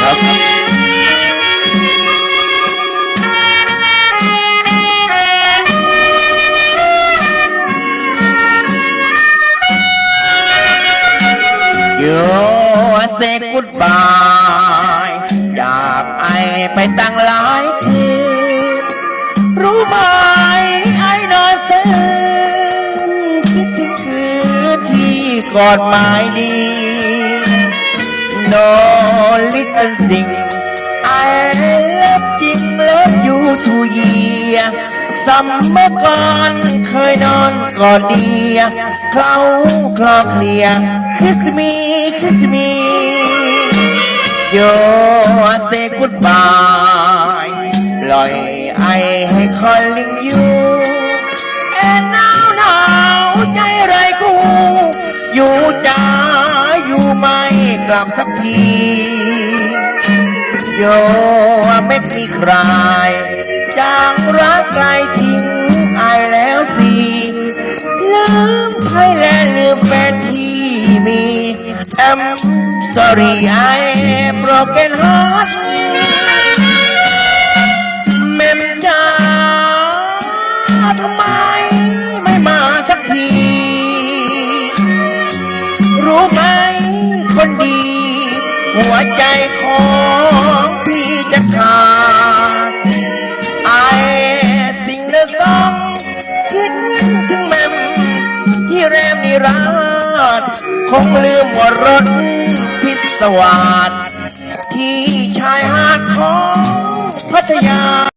ครับ You say goodbye จากไอไปตั้งหลายคืนรู้ไหมไอ้นอนซึ้งคิดถึงคืนที่กอดหมายดี No little thing I love จริง love you to year ซัมเมื่อก่อนเคยนอนกอดเดียเคล้าคลอเคลียคิสมีคิสมีโยเซกุดบายปล่อยไอให้ calling you and I ามสักทีโยไม่มีใครจางรักไกลทิ้งไอแล้วสิลืมไทยและลืมแฟนที่มี I'm sorry I broken heart ใจของพี่จะขาดไอสิ่งเลือสองคิดถึงแม่ที่แรมนิราชคงลืมว่ารถพิศวาสที่ชายหาดของพัทยา